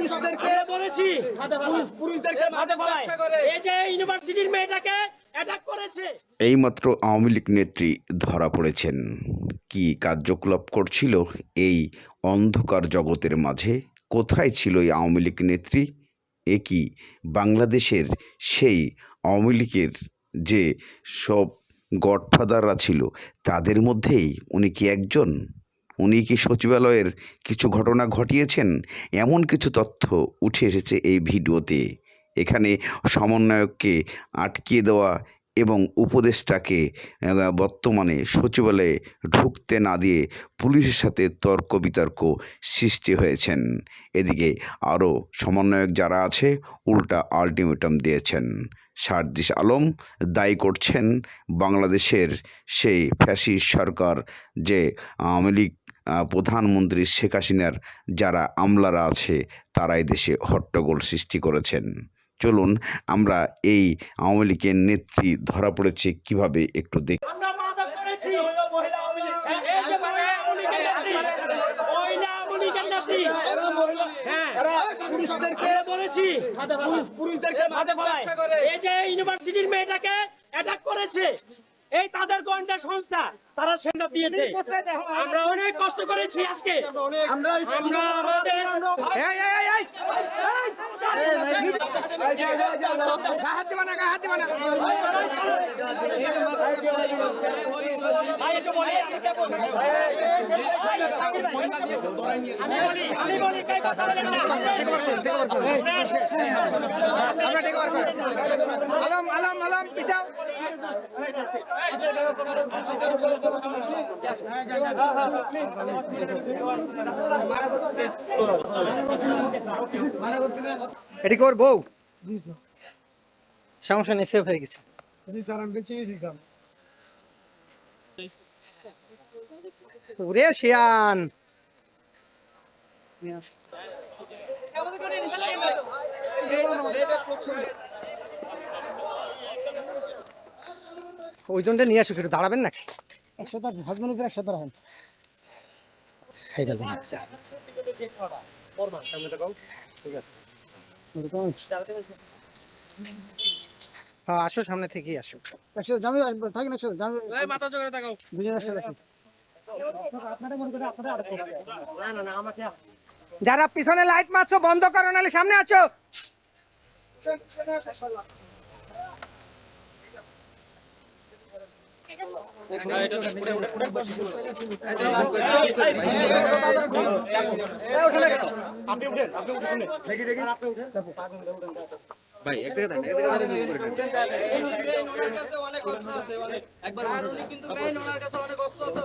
পুরুষদেরকে বলেছি পুরুষদেরকে ফেলায় এই যে ইউনিভার্সিটির মেয়েটাকে অ্যাটাক করেছে। এইমাত্র আওয়ামী লীগ নেত্রী ধরা পড়েছেন। কি কার্যকলাপ করছিল এই অন্ধকার জগতের মাঝে? কোথায় ছিল এই আওয়ামী লীগ নেত্রী? এ কি বাংলাদেশের সেই আওয়ামী লীগের যে সব গডফাদাররা ছিল তাদের মধ্যেই উনি কি একজন? উনি কি সচিবালয়ের কিছু ঘটনা ঘটিয়েছেন? এমন কিছু তথ্য উঠে এসেছে এই ভিডিওতে। এখানে সমন্বয়ককে আটকিয়ে দেওয়া এবং উপদেষ্টাকে বর্তমানে সচিবালয়ে ঢুকতে না দিয়ে পুলিশের সাথে তর্ক বিতর্ক সৃষ্টি হয়েছেন। এদিকে আরও সমন্বয়ক যারা আছে, উল্টা আলটিমেটাম দিয়েছেন। সারদিস আলম দায়ী করছেন বাংলাদেশের সেই ফ্যাসিস্ট সরকার যে আওয়ামী লীগ প্রধানমন্ত্রী শেখ হাসিনার যারা আমলারা আছে, তারাই দেশে হট্টগোল সৃষ্টি করেছেন। চলুন আমরা এই আওয়ামী লীগের নেত্রী ধরা পড়েছে কীভাবে একটু দেখ পুরুষদেরকে বলেছি, পুরুষদেরকে এই যে ইউনিভার্সিটির মেয়েটাকে অ্যাটাক করেছে। এই তাদের গোয়েন্দা সংস্থা তারা সেটা দিয়েছে আমরা অনেক কষ্ট করেছি আজকে আমরা আমাদের আমি বলি কথা বলেন না আলম আলম পিছাও এটি কর বউ। সমস্যা নেই সেফ হয়ে গেছে। ওরে শিয়ান। ওই জনটা নিয়ে আসুক একটু দাঁড়াবেন নাকি? একসাথে হাজবেন্ড ওদের একসাথে রাখেন হ্যাঁ আসো সামনে থেকেই আসো। একসাথে জামি থাকেন একসাথে জামি মাথা জোগাড়ে তাকাও দুজন একসাথে আসুন। আপনারা মনে করে আপনারা আরেকটা না। না না আমাকে যারা পিছনে লাইট মারছো বন্ধ করো নাহলে সামনে আছো। ভাই এক জায়গা একবার কিন্তু অনেক কষ্ট আছে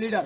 লিডার